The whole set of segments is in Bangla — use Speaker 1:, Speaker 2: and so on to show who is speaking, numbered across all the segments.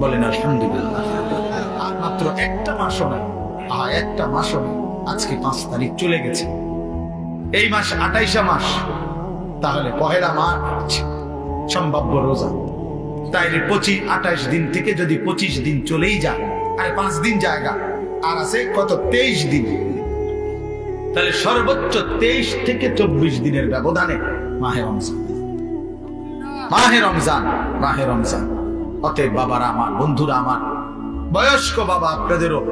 Speaker 1: বলেন, আলহামদুলিল্লাহ। মাত্র একটা না আর একটা মাসও আজকে পাঁচ তারিখ চলে গেছে। এই মাস আটাইশা মাস। তাহলে পহেলা মার্চ, সম্ভাব্য রোজা। তাইলে পঁচিশ আঠাশ দিন থেকে যদি পঁচিশ দিন চলেই যায়, আর পাঁচ দিন জায়গা। আর আছে কত? তেইশ দিন। তাহলে সর্বোচ্চ তেইশ থেকে চব্বিশ দিনের ব্যবধানে মাহে রমজান। মাহে রমজান মাহে রমজান। অতএব বাবারা আমার, বন্ধুরা আমার, বয়স্ক বাবা আপনাদেরও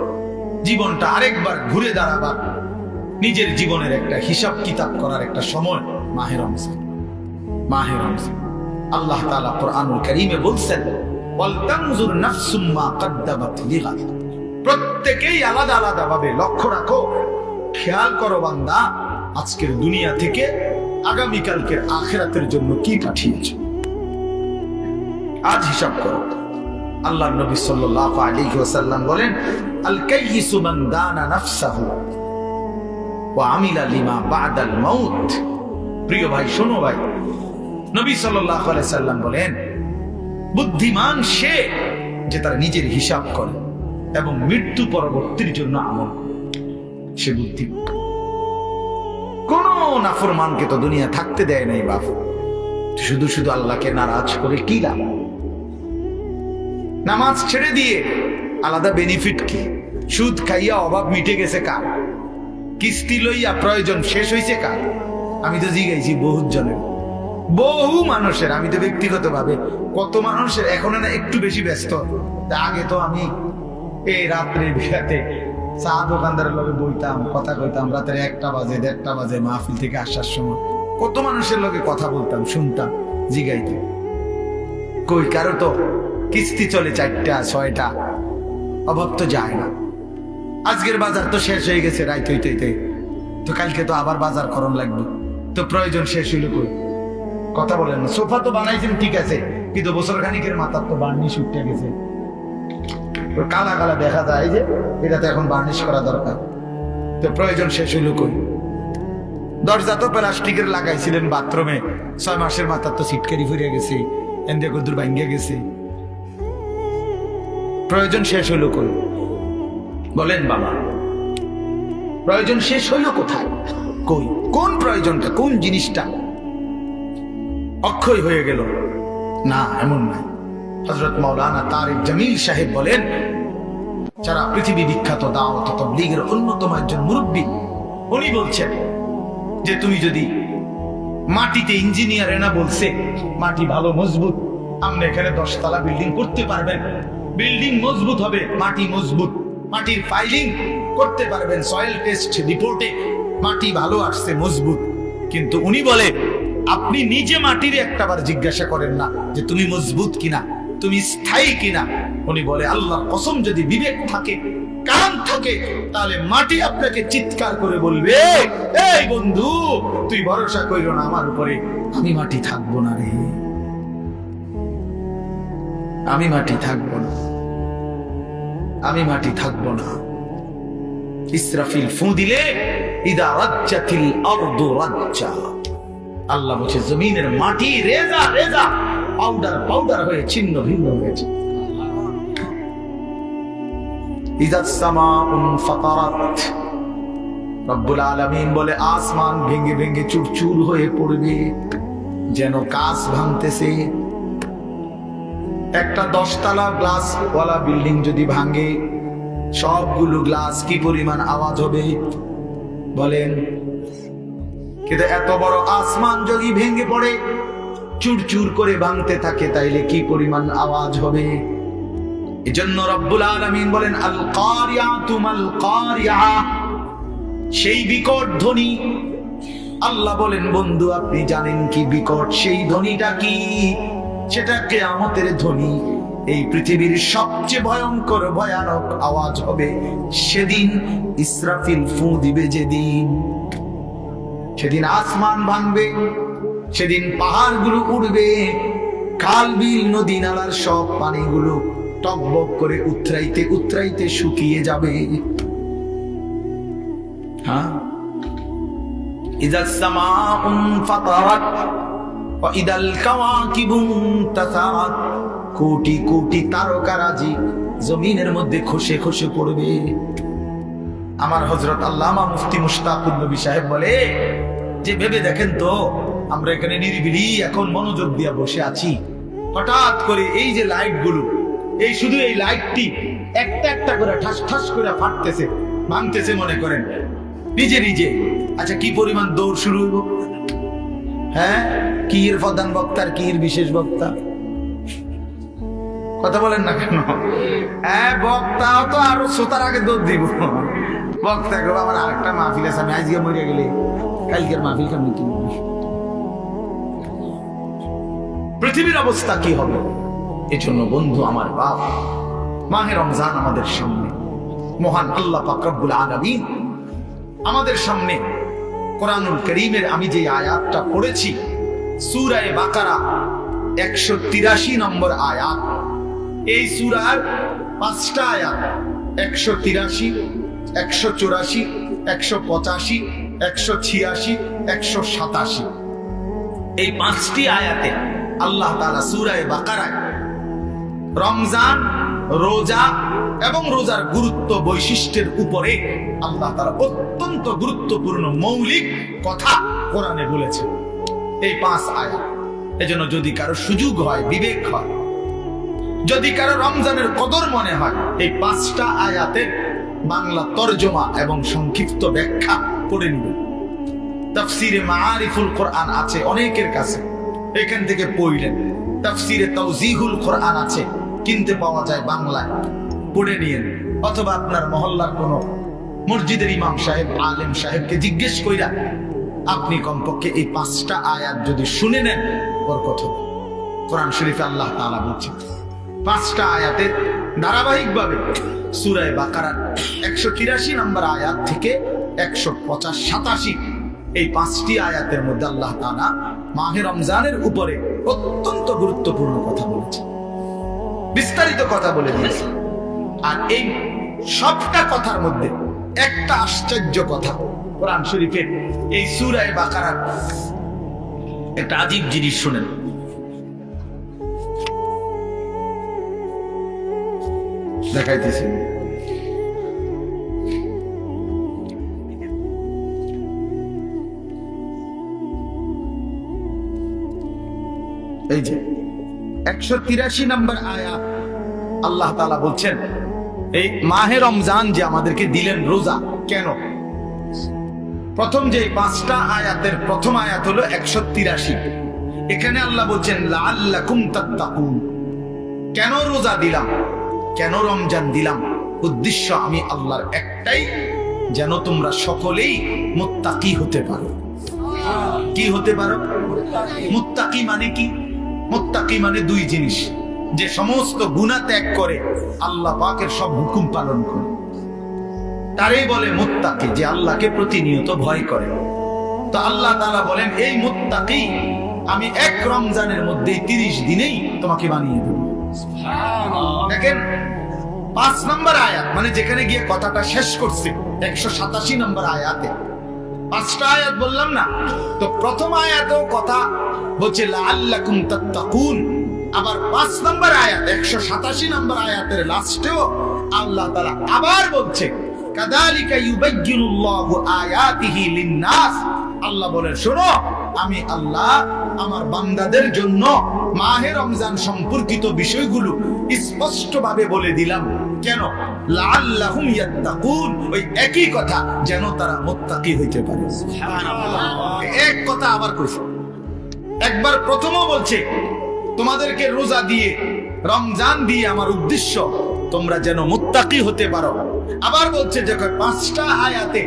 Speaker 1: জীবনটা আরেকবার ঘুরে দাঁড়াবার, নিজের জীবনের একটা হিসাব কিতাব করার একটা সময়, মাহে রমজান। মাহে রমজান। আল্লাহ তাআলা কোরআনুল কারীমে বলছেন ওয়ালতানজুর নাফসুম মা কদ্দামাত প্রত্যেকেই আলাদা আলাদা ভাবে লক্ষ্য রাখো, খেয়াল করো বান্দা, আজকের দুনিয়া থেকে আগামীকালকের আখেরাতের জন্য কি পাঠিয়েছো? আজ হিসাব করো। আল্লাহ নবী সাল্লাল্লাহু আলাইহি ওয়াসাল্লাম বলেন আল কাইয়িসু মান দানা নাফসাহু ওয়া আমিলা লিমা বাদাল মাউত। প্রিয় ভাই, শোনো ভাই, নবী সাল্লাল্লাহু আলাইহি সাল্লাম বলেন, বুদ্ধিমান সে যে তার নিজের হিসাব করে এবং মৃত্যু পরবর্তীর জন্য আমল সে বুদ্ধি কোন নাফরমানকে তো দুনিয়া থাকতে দেয় নাই বাপ। শুধু শুধু আল্লাহকে নারাজ করে কি লাভ? নামাজ ছেড়ে দিয়ে আলাদা বেনিফিট কি? সুদ খাইয়া অভাব মিটে গেছে কার? কিস্তি লইয়া প্রয়োজন শেষ হইছে কার? আমি তো জিগাইছি বহু জনের। বহু মানুষের, আমি তো ব্যক্তিগত ভাবে কত মানুষের এখন না একটু বেশি ব্যস্ত। আগে তো আমি এই রাত্রে বিরাতে চা দোকানদারের লগে বইতাম, কথা কইতাম, রাতের একটা বাজে, দেড়টা বাজে মাহফিল থেকে আসার সময়। কত মানুষের লগে কথা বলতাম, শুনতাম জিগাইতে কই, কারও তো কিস্তি চলে চারটা, ছয়টা। অভাব তো যায় না। আজকের বাজার তো শেষ হয়ে গেছে, রাইত হইতে হইতে। তো কালকে তো আবার বাজার করণ লাগবে। তো প্রয়োজন শেষ হইল কই? কথা বলেন না। সোফা তো বানাইছেন, ঠিক আছে। কিন্তু বছর খানিকের মাথার তো বার্নিশ উঠে গেছে। কালা কালা দেখা যায় যে, এটা তো এখন বার্নিশ করা দরকার। তো প্রয়োজন শেষ হইল কই? দরজা তো প্লাস্টিকের লাগাইছিলেন বাথরুমে। ছয় মাসের মাথার তো সিটকারি ফুরিয়ে গেছে। এন্দে কদ্দুর ভাঙ্গিয়া গেছে। প্রয়োজন শেষ হইল কই? বলেন বাবা। প্রয়োজন শেষ হইল কোথায়? কই? কোন প্রয়োজনটা? কোন জিনিসটা? অক্ষয় হয়ে গেল। না, এমন নয়। হজরত মৌলানা তারিক জামিল সাহেব বলেন, যারা পৃথিবী বিখ্যাত দাওয়াত তবলীগের অন্যতম একজন মুরব্বী, উনি বলছেন যে তুমি যদি মাটিতে ইঞ্জিনিয়ার এনা বলছে, মাটি ভালো, মজবুত আপনি এখানে দশতলা বিল্ডিং করতে পারবেন। বিল্ডিং মজবুত হবে, মাটি মজবুত। মাটির ফাইলিং করতে পারবেন সয়েল টেস্ট রিপোর্টে মাটি ভালো আসছে, মজবুত। কিন্তু উনি বলে, আপনি নিজে মাটির একটাবার জিজ্ঞাসা করেন না যে তুমি মজবুত কিনা, তুমি স্থায়ী কিনা। উনি বলে আল্লাহ কসম যদি বিবেক থাকে, কান থাকে, তাহলে মাটি আপনাকে চিৎকার করে বলবে, এই বন্ধু, তুই ভরসা করিল না আমার উপরে, আমি মাটি থাকব না রে। আমি মাটি থাকব না। আমি মাটি থাকব না। ইসরাফিল ফু দিলে, ইদা রাজ্জাতিল আরদু রাজ্জা। আল্লাহ বলছে, জমিনের মাটি রেজা রেজা। পাউডার পাউডার হয়ে ছিন্ন, ভিন্ন হয়েছে রব্বুল আলামিন বলে, আসমান ভেঙে ভেঙে চুরচুর হয়ে পড়বে। যেন কাজ ভাঙতেছে একটা দশতলা গ্লাস ওয়ালা বিল্ডিং যদি ভাঙে, সবগুলো গ্লাস কি পরিমাণ আওয়াজ হবে? বলেন। কিন্তু এত বড় আসমান যদি ভেঙে পড়ে, চুরচুর করে ভাঙতে থাকে, তাইলে কি পরিমাণ আওয়াজ হবে? এজন্য রব্বুল আলামিন বলেন আল কারিয়াতু মাল কারিয়া। সেই বিকট ধ্বনি। আল্লাহ বলেন, বন্ধু, আপনি জানেন কি বিকট? সেই ধ্বনিটা কি? সেটাকে আমাদের ধ্বনি, এই পৃথিবীর সবচেয়ে ভয়ঙ্কর, ভয়ানক আওয়াজ হবে, সেদিন ইসরাফিল ফু দিবে যেদিন। সেদিন আসমান ভাঙবে, সেদিন পাহাড়গুলো উড়বে খাল বিল, নদী নালার সব পানিগুলো টকবক করে উতরাইতে উতরাইতে শুকিয়ে যাবে। হ্যাঁ? ইজাসমা উন ইদাল কাওয়াকিবুন কোটি কোটি তারকারাজি জমিনের মধ্যে খসে খসে পড়বে। আমার হজরত আল্লামা মুফতি মুশতাকুল নবী সাহেব বলে, যে ভেবে দেখেন তো, আমরা এখানে নিরিবিলি এখন মনোযোগ দিয়ে বসে আছি। হঠাৎ করে এই যে লাইটগুলো, এই শুধু এই লাইটটি একটা একটা করে ঠাস ঠাস করে ফাটতেছে, ভাঙতেছে মনে করেন। নিজে নিজে। আচ্ছা কি পরিমাণ দৌড় শুরু হ্যাঁ? কি এর প্রধান বক্তা আর কি বিশেষ বক্তা? কথা বলেন না কেন? হ্যাঁ বক্তা তো আরও শ্রোতার আগে দোষ দিব। বক্তা গো, আমার আরেকটা মাহফিল আছে, আমি আজকে মরিয়া গেলে কালকের মাহফিল কেমন কি? পৃথিবীর অবস্থা কি হবে? এজন্য বন্ধু আমার বাপ, মাহে রমজান আমাদের সামনে। মহান আল্লাহ পাকরবুল আলামিন আমাদের সামনে কোরআনুল করিমের আমি যে আয়াতটা পড়েছি সুরায় বাকারা, একশো তিরাশি নম্বর আয়াত। এই সুরার পাঁচটা আয়াত, একশো তিরাশি, একশো চুরাশি, একশো পঁচাশি, একশো ছিয়াশি, একশো সাতাশি। এই পাঁচটি আয়াতে আল্লাহ তাআলা সূরায়ে বাকারায় রমজান, রোজা এবং রোজার গুরুত্ব বৈশিষ্ট্যের উপরে আল্লাহ তাআলা অত্যন্ত গুরুত্বপূর্ণ মৌলিক কথা কোরআনে বলেছেন। এই পাঁচ আয়াত। এজন্য যদি কারও সুযোগ হয়, বিবেক হয়, যদি কারও রমজানের কদর মনে হয়, এই পাঁচটা আয়াতের বাংলা তর্জমা এবং সংক্ষিপ্ত ব্যাখ্যা পড়ে নিবেন তাফসিরে মাআরিফুল কোরআন আছে অনেকের কাছে, এখান থেকে পড়লেন। তাফসিরে তাওজিহুল কোরআন আছে, কিনতে পাওয়া যায় বাংলায়, পড়ে নিয়েন। অথবা আপনার মহল্লার কোন মসজিদের ইমাম সাহেব, আলেম সাহেবকে জিজ্ঞেস কইরা আপনি কমপক্ষে এই পাঁচটা আয়াত যদি শুনে নেন, বরকত হবে। কোরআন শরীফে আল্লাহ তাআলা বলছেন, পাঁচটা আয়াতের ধারাবাহিকভাবে সুরায় বাকারার একশো তিরাশি নম্বর আয়াত থেকে একশো পঁচাশ, সাতাশি এই পাঁচটি আয়াতের মধ্যে আল্লাহ তাআলা মাহে রমজানের উপরে অত্যন্ত গুরুত্বপূর্ণ কথা বলেছে বিস্তারিত কথা বলে দিয়েছে। আর এই সবটা কথার মধ্যে একটা আশ্চর্য কথা কোরআন শরীফের এই সুরায় বাকারার একটা আজীব জিনিস শুনেন। দেখাইতেছি। এই যে একশো তিরাশি নম্বর আয়াত আল্লাহ তালা বলছেন, এই মাহে রমজান যে আমাদেরকে দিলেন রোজা, কেন? প্রথম যে পাঁচটা আয়াতের প্রথম আয়াত হলো একশো তিরাশি। এখানে আল্লাহ বলছেন লাল্লাকুম তাত্তাকুন। কেন রোজা দিলাম? কেন রমজান দিলাম? উদ্দেশ্য আমি আল্লাহর একটাই, যেন তোমরা সকলেই মুত্তাকি হতে পারো। কি হতে পারো? মুত্তাকি মানে কি? মুত্তাকি মানে দুই জিনিস। যে সমস্ত গুণা ত্যাগ করে আল্লাহ পাকের সব হুকুম পালন করে। তারই বলে মুত্তাকি যে আল্লাহকে প্রতিনিয়ত ভয় করে। তো আল্লাহ তাআলা বলেন এই মুত্তাকি আমি এক রমজানের মধ্যেই তিরিশ দিনেই তোমাকে বানিয়ে দেব। দেখেন পাঁচ নম্বর আয়াত মানে যেখানে গিয়ে কথাটা শেষ করছে একশো সাতাশি নম্বর আয়াতে। পাঁচটা আয়াত বললাম না? তো প্রথম আয়াতেও কথা বলছে লাল্লাকুম তাত্তাকুন। আবার পাঁচ নম্বর আয়াত একশো সাতাশি নম্বর আয়াতের লাস্টেও আল্লাহ তাআলা আবার বলছে কাদালিকা ইউবাজ্জিনুল্লাহু আয়াতিহি লিন-নাস। আল্লাহ বলেন শোনো আমি আল্লাহ আমার বান্দাদের জন্য মাহে রমজান সম্পর্কিত বিষয়গুলো স্পষ্টভাবে বলে দিলাম। কেন? লাআল্লাহুম ইয়াত্তাকুন। ওই একই কথা যেন তারা মুত্তাকি হইতে পারে। এক কথা আবার কইছে একবার প্রথমও বলছে তোমাদেরকে রোজা দিয়ে রমজান দিয়ে আমার উদ্দেশ্য তোমরা যেন মুত্তাকি হতে পারো। আবার বলছে যে পাঁচটা আয়াতে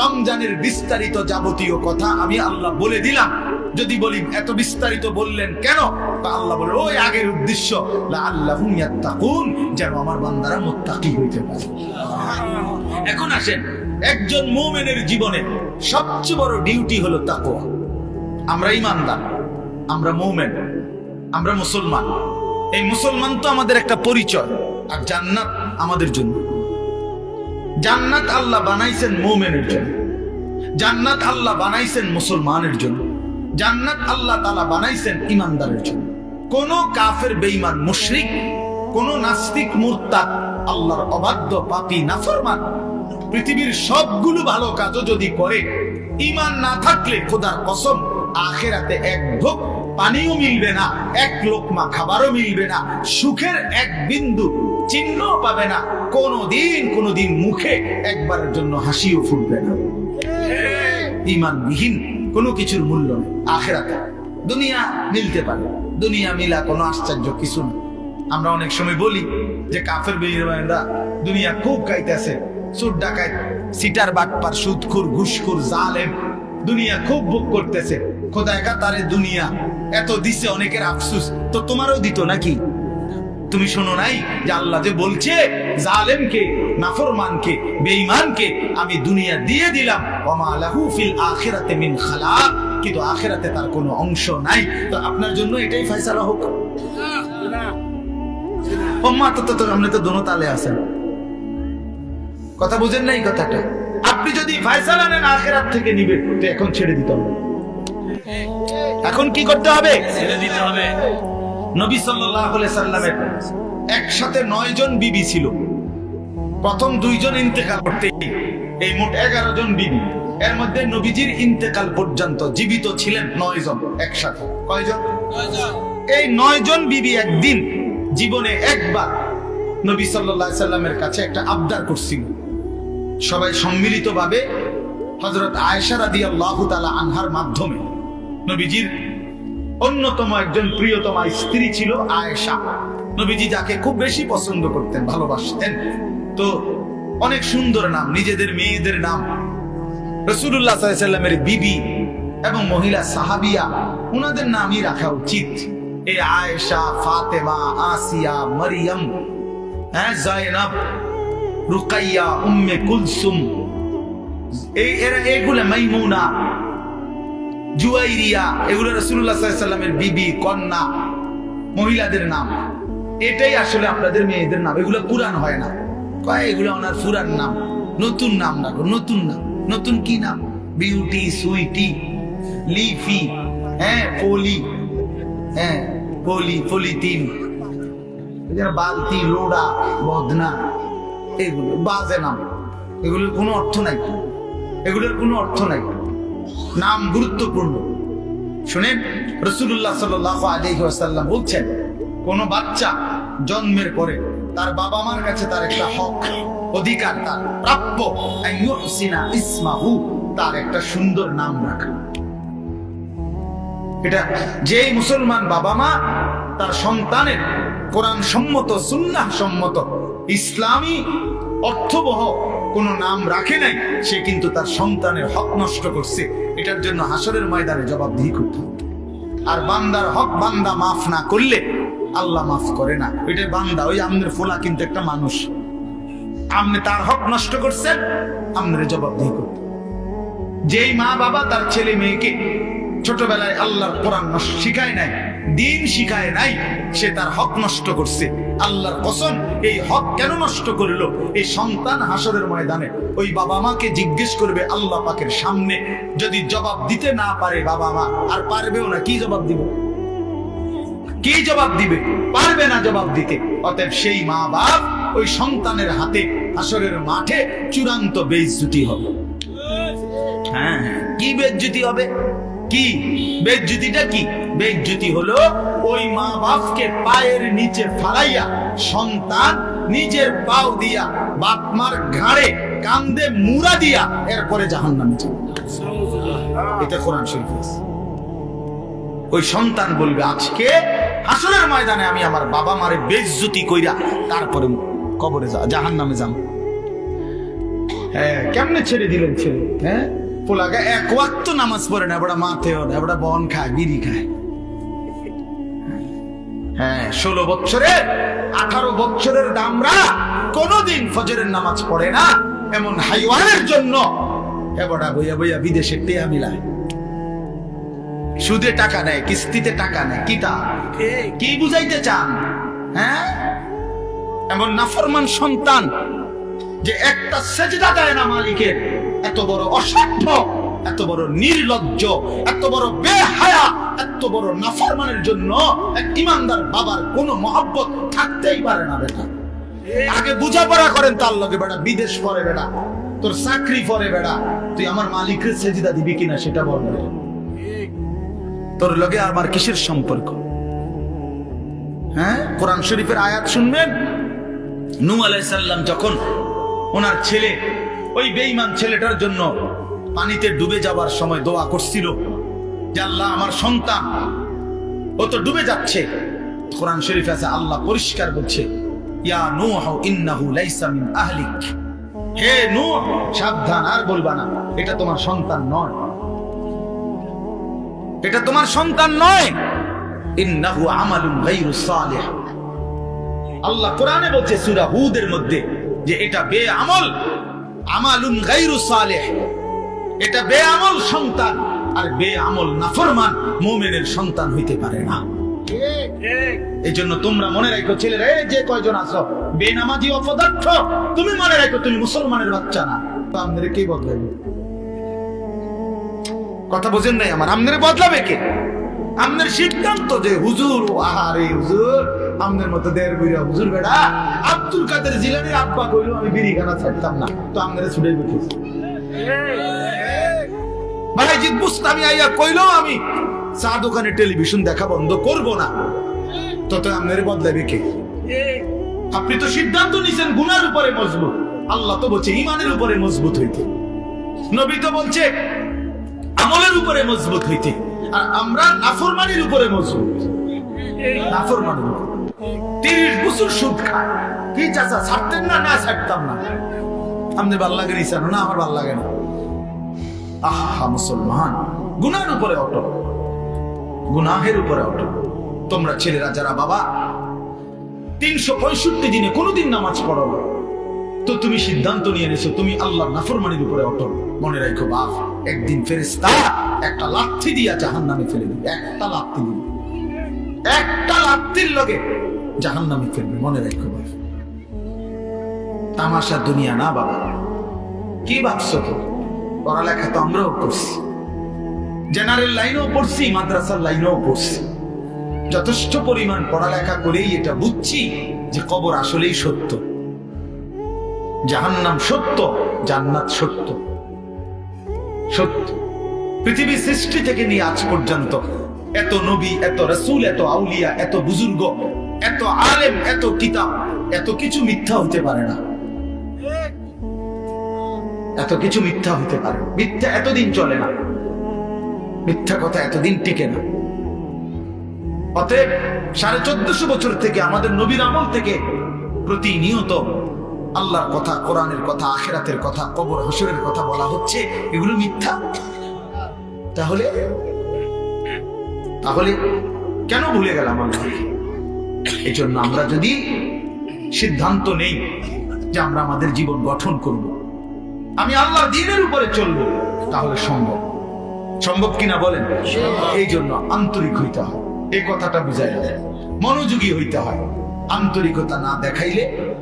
Speaker 1: রমজানের বিস্তারিত যাবতীয় কথা আমি আল্লাহ বলে দিলাম, যদি বলি এত বিস্তারিত বললেন কেন? তা আল্লাহ বলে, ওই আগের উদ্দেশ্য ইয়াত্তাকুন যেন আমার বান্দারা মুত্তাকি হইতে পারে। এখন আসেন, একজন মুমিনের জীবনে সবচেয়ে বড় ডিউটি হলো তাকওয়া। আমরা ইমানদার আমরা মুমিন, আমরা মুসলমান। এই মুসলমান তো আমাদের একটা পরিচয়, আর জান্নাত আমাদের জন্য। জান্নাত আল্লাহ বানাইছেন মুমিনের জন্য। জান্নাত আল্লাহ বানাইছেন মুসলমানের জন্য। জান্নাত আল্লাহ তাআলা বানাইছেন ইমানদারের জন্য। কোন কাফের, বেঈমান, মুশরিক, কোন নাস্তিক মুরতাদ আল্লাহর অবাধ্য, পাপী, নাফরমান, পৃথিবীর সবগুলো ভালো কাজও যদি করে ইমান না থাকলে খোদার কসম আখেরাতে এক ঢোক পানিও মিলবে না, এক লোকমা খাবারও মিলবে না, সুখের এক বিন্দু চিহ্ন পাবে না, কোনোদিন কোনোদিন মুখে একবারের জন্য হাসিও ফুটবে না। ইমানবিহীন কোনো কিছুর মূল্য নেই, আখেরাতে। দুনিয়া মিলতে পারে, দুনিয়া মিলা কোনো আশ্চর্য কিছু না। আমরা অনেক সময় বলি যে কাফের বেইমানরা দুনিয়া খুব খাইতেছে সুর ডাকাত, সিটার বাটপার, সুদখুর, ঘুষখুর, জালেম, দুনিয়া খুব ভোগ করতেছে। খোদা একা তারে দুনিয়া। এত দিছে অনেকের আফসুস। তো তোমারও দিত নাকি? তুমি শোনো নাই যে আল্লাহ যে বলছে, জালেমকে, নাফরমানকে আমি দুনিয়া দিয়ে দিলাম। ওমা ফিল আখিরাতে মিন খালাক। কিন্তু আখিরাতে তার কোনো অংশ নাই। তো আপনার জন্য এটাই ফয়সালা হোক। ওম্মা তো তো, আপনি তো দোনো তালে আছেন। কথা বুঝেন নাই কথাটা। আপনি যদি ফয়সালা নেন আখেরাত থেকে নিবে, তো এখন ছেড়ে দিতে হবে। এখন কি করতে হবে?
Speaker 2: ছেড়ে দিতে হবে।
Speaker 1: নবী সাল্লাল্লাহু আলাইহি সাল্লামের একসাথে নয় জন বিবি ছিল। প্রথম দুইজন ইন্তেকাল করতে এই মোট এগারো জন বিবি। এর মধ্যে নবীজির ইন্তেকাল পর্যন্ত জীবিত ছিলেন নয় জন একসাথে। কয়জন? এই নয় জন বিবি একদিন জীবনে একবার নবী সাল্লাল্লাহু আলাইহি সাল্লামের কাছে একটা আবদার করছিল। সবাই সম্মিলিতভাবে হযরত আয়েশা রাদিয়াল্লাহু তাআলা আনহার মাধ্যমে নবীজির অন্যতম একজন প্রিয়তমা স্ত্রী ছিল আয়েশা। নবীজি যাকে খুব বেশি পছন্দ করতেন, ভালোবাসতেন। তো অনেক সুন্দর নাম, নিজেদের মেয়েদের নাম। রসুল্লাহ সাল্লামের বিবি এবং মহিলা সাহাবিয়া, উনাদের নামই রাখা উচিত। এই আয়েশা, ফাতেমা, আসিয়া, মারিয়াম হ্যাঁ জয়নব, রুকাইয়া, উম্মে কুলসুম, এই এরা এগুলা মাইমুনা। জুয়াইরিয়া, এগুলো রসুল্লাহ সাল্লামের বিবি, কন্যা, মহিলাদের নাম। এটাই আসলে আপনাদের মেয়েদের নাম। এগুলো পুরান হয় না। কয়, এগুলো ওনার পুরান নাম। নতুন নাম না নতুন নাম। নতুন কি নাম? বিউটি, সুইটি, লিফি হ্যাঁ পলি হ্যাঁ পলি, পলিথিন। বালতি, লোড়া, বদনা, এগুলো বাজে নাম। এগুলোর কোনো অর্থ নাই। এগুলোর কোনো অর্থ নাই। নাম গুরুত্বপূর্ণ। শুনেন রসুল্লাহ সাল আলী সাল্লাম বলছেন, কোন বাচ্চা জন্মের পরে তার বাবা মার কাছে তার একটা হক, অধিকার, তার প্রাপ্য ইসমাহু, তার একটা সুন্দর নাম রাখা। এটা যেই মুসলমান বাবা মা, তার সন্তানের কোরআন সম্মত সুন্নাহ সম্মত ইসলামী অর্থবহ কোন নাম রাখে নাই, সে কিন্তু তার সন্তানের হক নষ্ট করছে এটার জন্য হাসরের ময়দানে জবাবদিহি করতে। আর বান্দার হক বান্দা মাফ না করলে আল্লাহ মাফ করে না এটা বান্দা, ওই আমনের ফোলা কিন্তু একটা মানুষ আপনি তার হক নষ্ট করছেন আমনের জবাবদিহি করতে। যেই মা বাবা তার ছেলে মেয়েকে ছোটবেলায় আল্লাহর কোরআন শিখায় নাই দিন শিখায় নাই, সে তার হক নষ্ট করছে। আল্লাহর কসম, এই হক কেন নষ্ট করল? এই সন্তান হাসরের ময়দানে ওই বাবা মাকে জিজ্ঞেস করবে আল্লাহ পাকের সামনে। যদি জবাব দিতে না পারে বাবা মা, আর পারবেও না, কি জবাব দিবে? কি জবাব দিবে? পারবে না জবাব দিতে। অতএব সেই মা বাপ ওই সন্তানের হাতে হাসরের মাঠে চূড়ান্ত বেইজ্জতি হবে। হ্যাঁ হ্যাঁ। কি বেজ্জুতি হবে? কি? বেজ্জুতিটা কি? বেজ্জুতি হলো ওই মা বাপকে পায়ের নিচে ফালাইয়া সন্তান নিজের পাও দিয়া বাপ মার ঘাড়ে কান্দে মুড়া দিয়া এরপরে জাহান নামে এটা কোরআন শরীফ ওই সন্তান বলবে, আজকে হাসরের ময়দানে আমি আমার বাবা মারে বেজ্জুতি কইরা তারপরে কবরে যা জাহান নামে যাম। হ্যাঁ কেমনে ছেড়ে দিলেন ছেলে? হ্যাঁ? পোলাকে এক ওয়াক্ত নামাজ পড়ে না, এবার মাথেও না, এবার বন খায়, বিড়ি খায়। হ্যাঁ ষোলো বছরের আঠারো বছরের দামরা কোনোদিন ফজরের নামাজ পড়ে না, এমন হাইওয়ানের জন্য। এবড়া বইয়া বইয়া বিদেশে টেয়া মিলায়। সুদে টাকা নেয়, কিস্তিতে টাকা নেয় কিতা কি বুঝাইতে চান? হ্যাঁ? এমন নাফরমান সন্তান যে একটা সেজদা দেয় না মালিকের। এত বড় অসভ্য এত বড় নির্লজ্জ, এত বড় বেহায়া, এত বড় নাফরমানের জন্য এক ইমানদার বাবার কোনো মহাব্বত থাকতেই পারে না বেটা। আগে বুঝাপড়া করেন তার লগে, বেটা, বিদেশ পরে বেটা, তোর চাকরি পরে বেটা, তুই আমার মালিকের সেজিদা দিবি কিনা সেটা বল তোর লগে আমার কিসের সম্পর্ক? হ্যাঁ কোরআন শরীফের আয়াত শুনবেন? নূহ আলাইসাল্লাম যখন ওনার ছেলে ওই বেঈমান ছেলেটার জন্য পানিতে ডুবে যাবার সময় দোয়া করছিল যে আল্লাহ আমার সন্তান, ও তো ডুবে যাচ্ছে। কোরআন শরীফ আছে, আল্লাহ পরিষ্কার বলছে, ইয়া নূহ, ইন্নাহু লাইসা মিন আহলিক। হে নূহ, সাবধান, আর বলবা না, এটা তোমার সন্তান নয়। এটা তোমার সন্তান নয়। ইন্নাহু আমালুন গায়রু সালিহ। আল্লাহ কোরআনে বলছে, সূরা হুদের মধ্যে যে এটা বেআমল আমালুন গায়রু সালিহ। এটা বেআমল সন্তান আর বেআমল নাফরমান মুমিনের সন্তান হইতে পারে না। এই জন্য তোমরা মনে রাখো যে কয়জন আছো, বেনামাজি অপদার্থ, তুমি মনে রাখো তুমি মুসলমানের বাচ্চা না। আমাদের কে বদলাবে কথা বোঝেন নাই আমার, আমনের বদলাবে কে? আমনের সিদ্ধান্ত যে হুজুর আহারে হুজুর আমনের মতো দেড় বইরা হুজুর বেড়া আব্দুল কাদের জিলানির আব্বা কইলো, আমি বিড়ি খানা ছাড়তাম না। তো আমনের ছুটে বেঁচেছি ভাইজিৎ বুস্তামি আইয়া কইলো, আমি চা দোকানে টেলিভিশন দেখা বন্ধ করব না। তত আমনের বদলাবে কে? আপনি তো সিদ্ধান্ত নিছেন, গুনার উপরে মজবুত। আল্লাহ তো বলছে, ইমানের উপরে মজবুত হইতে। নবী তো বলছে, আমলের উপরে মজবুত হইতে। আর আমরা নাফরমানির উপরে মজবুত। নাফরমানির উপরে। তিরিশ বছর সুদ খায়। কি চাচা, ছাড়তেন না না ছাড়তাম না। ভালো লাগে না আমার ভালো লাগে না। আহা, মুসলমান। গুনার উপরে গুনাহের উপরে তোমরা ছেলেরা, যারা বাবা, তিনশো পঁয়ষট্টি দিনে কোনোদিন নামাজ পড়ো না। তো তুমি সিদ্ধান্ত নিয়ে নিছো, তুমি আল্লাহ নাফরমানির উপরে অটল মনে রাখো বাপ, একদিন ফেরেস্তা একটা লাথি দিয়া জাহান নামে ফেলে দিবে। একটা লাথি দিবে। একটা লাথির লগে জাহান নামে ফেলবে মনে রাখো তামাশা দুনিয়া না বাবা। কি ভাবছ তো? পড়ালেখা তো আমরাও করছি। জেনারেল লাইনেও পড়ছি, মাদ্রাসার লাইনেও পড়ছি। যথেষ্ট পরিমাণ পড়ালেখা করেই এটা বুঝছি যে কবর আসলেই সত্য। জাহান্নাম সত্য, জান্নাত সত্য। সত্য। পৃথিবীর সৃষ্টি থেকে নিয়ে আজ পর্যন্ত এত নবী, এত রসুল, এত আউলিয়া, এত বুজুর্গ এত আলেম, এত কিতাব, এত কিছু মিথ্যা হতে পারে না। এত কিছু মিথ্যা হতে পারে মিথ্যা এতদিন চলে না। মিথ্যা কথা এতদিন টিকে না। অতএব সাড়ে চোদ্দশো বছর থেকে আমাদের নবীর আমল থেকে প্রতিনিয়ত আল্লাহর কথা, কোরআনের কথা, আখেরাতের কথা, কবর হাসরের কথা বলা হচ্ছে, এগুলো মিথ্যা। তাহলে? তাহলে কেন ভুলে গেলাম আমরা? এই জন্য আমরা যদি সিদ্ধান্ত নেই যে আমরা আমাদের জীবন গঠন করব, আমি আল্লাহ দিনের উপরে চলবো, তাহলে সম্ভব। সম্ভব কিনা বলেন? এই জন্য আন্তরিক হইতে হয়। এই কথাটা বুঝাই মনোযোগী হইতে হয়। আন্তরিকতা না দেখাইলে,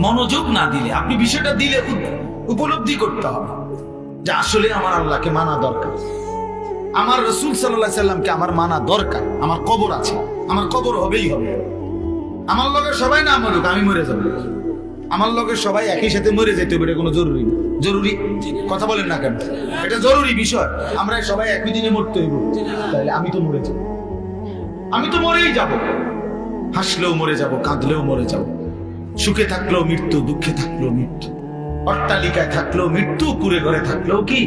Speaker 1: মনোযোগ না দিলে, আপনি বিষয়টা দিলে উপ- উপলব্ধি করতে হবে যে আসলে আমার আল্লাহকে মানা দরকার। আমার রসুল সাল্লাহ সাল্লামকে আমার মানা দরকার। আমার কবর আছে। আমার কবর হবেই হবে। আমার লগে সবাই না মরুক আমি মরে যাব। আমার লগে সবাই একই সাথে মরে যেতে হবে, এটা কোনো জরুরি। জরুরি, কথা বলেন না কেন? এটা জরুরি বিষয়। আমরা সবাই একই দিনে মরতে হইব। তাহলে আমি তো মরে যাব। আমি তো মরেই যাব। হাসলেও মরে যাব, কাঁদলেও মরে যাব। সুখে থাকলেও মৃত্যু, দুঃখে থাকলেও মৃত্যু। অট্টালিকায় থাকলেও মৃত্যু, কুড়ে ঘরে থাকলেও কি?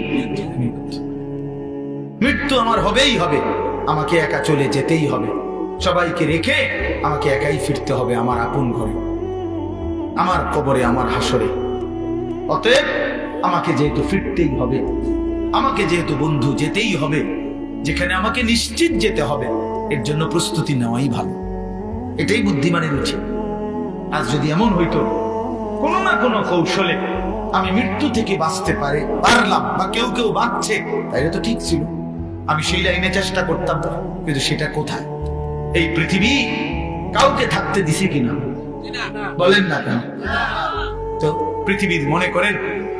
Speaker 1: মৃত্যু আমার হবেই হবে। আমাকে একা চলে যেতেই হবে। সবাইকে রেখে আমাকে একাই ফিরতে হবে আমার আপন ঘরে, আমার কবরে, আমার হাসরে। অতএব আমাকে যেহেতু ফিরতেই হবে, আমাকে যেহেতু বন্ধু যেতেই হবে, যেখানে আমাকে নিশ্চিত যেতে হবে, এর জন্য প্রস্তুতি নেওয়াই ভালো। এটাই বুদ্ধিমানের উচিত আজ যদি এমন হইতো, কোনো না কোনো কৌশলে আমি মৃত্যু থেকে বাঁচতে পারে, পারলাম বা কেউ কেউ বাঁচছে, তাইলে তো ঠিক ছিল। আমি সেই লাইনে চেষ্টা করতাম, কিন্তু সেটা কোথায়? এই পৃথিবী কাউকে থাকতে দিছে কিনা? বলেন না কেন? তো পৃথিবীর মনে করেন,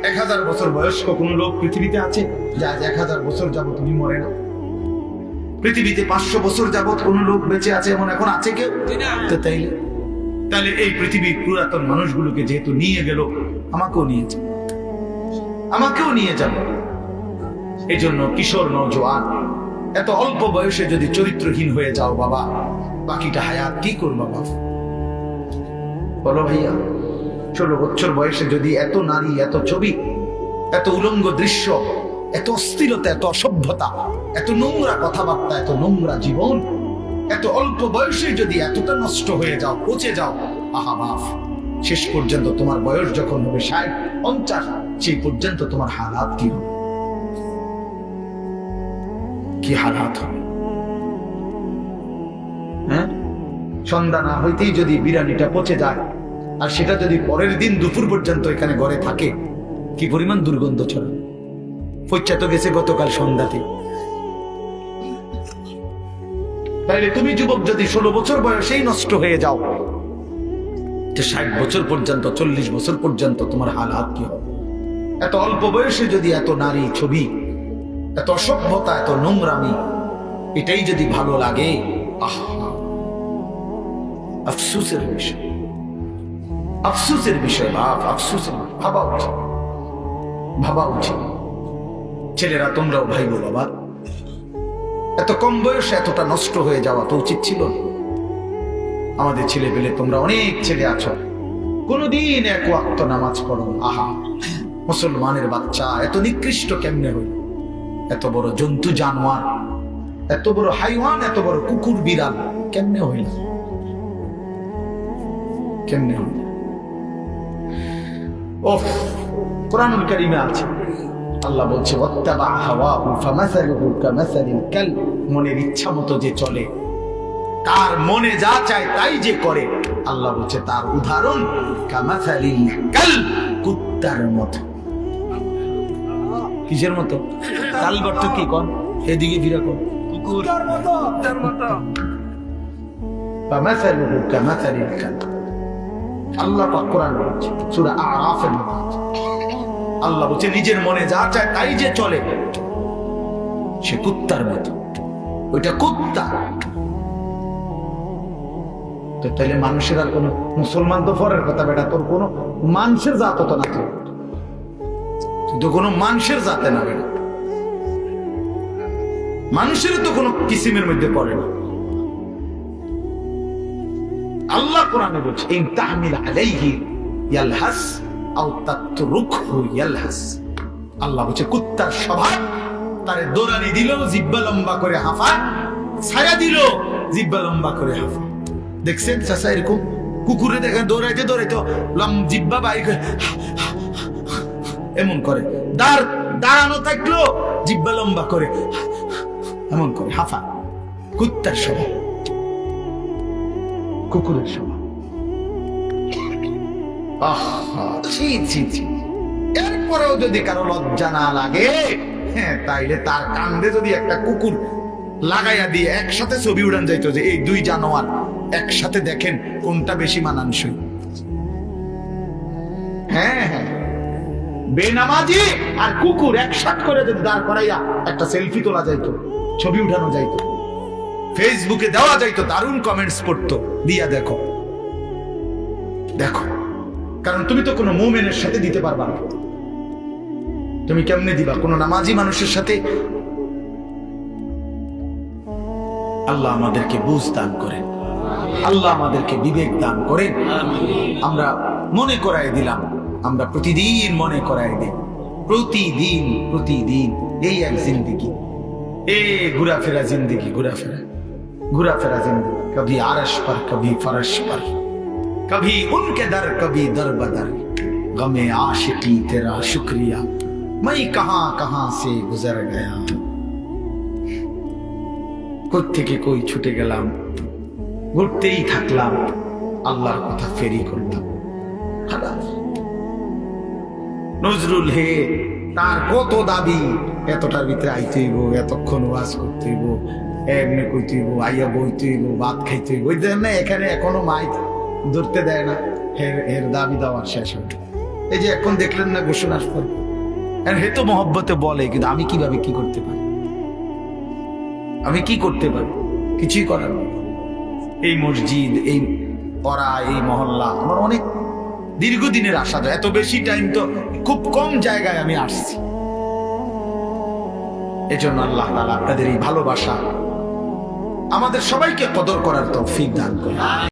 Speaker 1: এক হাজার বছর বয়স্ক কোন লোক পৃথিবীতে আছে? যা এক হাজার বছর যাব তুমি মরে না। পৃথিবীতে পাঁচশো বছর যাবত কোন লোক বেঁচে আছে এমন এখন আছে কেউ? তো তাইলে? তাহলে এই পৃথিবীর পুরাতন মানুষগুলোকে যেহেতু নিয়ে গেল, আমাকেও নিয়ে যাবে আমাকেও নিয়ে যাবে এই জন্য কিশোর নজওয়ান এত অল্প বয়সে যদি চরিত্রহীন হয়ে যাও, বাবা। বাকিটা হায়াত কি করব বাবা? বলো ভাইয়া, ষোলো বছর বয়সে যদি এত নারী, এত ছবি, এত উলঙ্গ দৃশ্য, এত অস্থিরতা, এত অসভ্যতা, এত নোংরা কথাবার্তা, এত নোংরা জীবন, এত অল্প বয়সে যদি এতটা নষ্ট হয়ে যাও, পচে যাও, আহা বাফ শেষ পর্যন্ত তোমার বয়স যখন হবে ষাট, পঞ্চাশ, সেই পর্যন্ত তোমার হালাত কি হবে? কি হালাত হবে? হ্যাঁ? সন্ধ্যা না হইতেই যদি বিরিয়ানিটা পচে যায়, আর সেটা যদি পরের দিন দুপুর পর্যন্ত এখানে ঘরে থাকে, কি পরিমাণ দুর্গন্ধ ছড়া পচ্চা তো গেছে গতকাল সন্ধ্যাতে। তাইলে তুমি যুবক যদি ষোলো বছর বয়সেই নষ্ট হয়ে যাও যে ষাট বছর পর্যন্ত, চল্লিশ বছর পর্যন্ত তোমার হালাত কি হবে? এত অল্প বয়সে যদি এত নারী ছবি, এত অসভ্যতা, এত নোংরামি, এটাই যদি ভালো লাগে, আহা! আফসুসের বিষয়। আফসুসের বিষয়, বাপ আফসুসের ভাবা উচিত। ভাবা উচিত। ছেলেরা, তোমরাও ভাইবো, বাবা। এত কম বয়সে এতটা নষ্ট হয়ে যাওয়া তো উচিত ছিল আমাদের ছেলে পেলে তোমরা অনেক ছেলে আছো। কোনদিন এক ওয়াক্ত নামাজ পড়ো আহা, মুসলমানের বাচ্চা, এত নিকৃষ্ট কেমনে হইল? এত বড় জন্তু জানোয়ার, এত বড় হাইওয়ান, এত বড় কুকুর বিড়াল, কেমনে হইল? কেমনে হইল ওফ কোরআনুল কারিমে আছে। আল্লাহ বলছে ওয়াত্তাবা হাওয়াহু ফামাসালুহু কামাসালিল কালব। মনের ইচ্ছা মতো যে চলে তার মনে যা চায় তাই যে করে। আল্লাহ বলছে তার উদাহরণ কামাসালিল কালব কুত্তার মতো। কিসের মতো? কালব অর্থ কি কন? এদিকে ফিরে কন। কুকুর। ফামাসালুহু কামাসালিল কালব। আল্লাহ পাক কোরআন আরাফের আল্লাহ বলছে, নিজের মনে যা চায় তাই যে চলে। সে কুত্তার মতো। ওইটা কুত্তা। তো তাহলে মানুষের আর কোনো মুসলমান তো পরের কথা, বেটা, তোর কোনো মানুষের জাত তো না তোর। তো কোনো মানুষের জাতে না, বেটা। মানুষের তো কোনো কিসিমের মধ্যে পড়ে না। আল্লাহ কোরআনে বলছে, ইন তাহমিল আলাইহি ইয়ালহাস আও তাতরুকহু ইয়ালহাস। আল্লাহ বলছে, কুত্তার স্বভাব, তারে দৌড়ানি দিল, জিব্বা লম্বা করে হাফা, ছায়া দিল, জিব্বা লম্বা করে হাফা। দেখছেন চাচা এরকম কুকুরে দেখে দৌড়াইতে দৌড়াইতে লম জিব্বা বাই করে এমন করে। দাঁড়, দাঁড়ানো থাকল, জিব্বা লম্বা করে, এমন করে, হাফা। কুত্তার স্বভাব। কুকুরের ছি। এরপরেও যদি কারও লজ্জা না লাগে হ্যাঁ তাইলে তার কান্দে যদি একটা কুকুর লাগাইয়া দিয়ে একসাথে ছবি উড়ান যাইতো যে, এই দুই জানোয়ার একসাথে দেখেন কোনটা বেশি মানানসই? হ্যাঁ হ্যাঁ। বেনামাজি আর কুকুর একসাথ করে যদি দাঁড় করাইয়া একটা সেলফি তোলা যাইতো, ছবি উঠানো যাইতো। ফেসবুকে দেওয়া যাইতো দারুণ কমেন্টস পড়তো। দিয়া দেখো। দেখো। কারণ তুমি তো কোনো মুমেনের সাথে দিতে পারবা না। তুমি কেমনে দিবা? কোনো নামাজি মানুষের সাথে? আল্লাহ আমাদেরকে বুঝ দান করেন। আল্লাহ আমাদেরকে বিবেক দান করেন। আমরা মনে করাই দিলাম। আমরা প্রতিদিন মনে করাই দিই। প্রতিদিন প্রতিদিন। এই এক জিন্দিগি। এ ঘোরাফেরা জিন্দিগি, ঘোরাফেরা। घुरा फिरा जिंदगी कभी आरश पर कभी फरश पर कभी उनके दर कभी दर बदर गमे आशिकी तेरा शुक्रिया मैं कहां कहां से गुजर गया থেকে কই ছুটে গেলাম? ঘুরতেই থাকলাম। আল্লাহর কথা ফেরি করলাম। নজরুল হে, তার কত দাবি? এতটার ভিতরে আইতেইব এতক্ষণ ওয়াজ করতেইব এমনি কইতে হইব, আইয়া বইতে হইব, ভাত খাইতে হইব। ওই না এখানে এখনও মাই ধরতে দেয় না। হের এর দাবি দেওয়ার শেষ হয় এই যে এখন দেখলেন না ঘোষণার পর। আর হে তো মহব্বতে বলে, কিন্তু আমি কীভাবে কি করতে পারি? আমি কি করতে পারি? কিছুই করার এই মসজিদ, এই পড়া, এই মহল্লা, আমার অনেক দীর্ঘদিনের আশা তো এত বেশি টাইম তো খুব কম জায়গায় আমি আসছি। এজন্য আল্লাহ তাআলা আপনাদের এই ভালোবাসা আমাদের সবাইকে কদর করার তৌফিক দান করে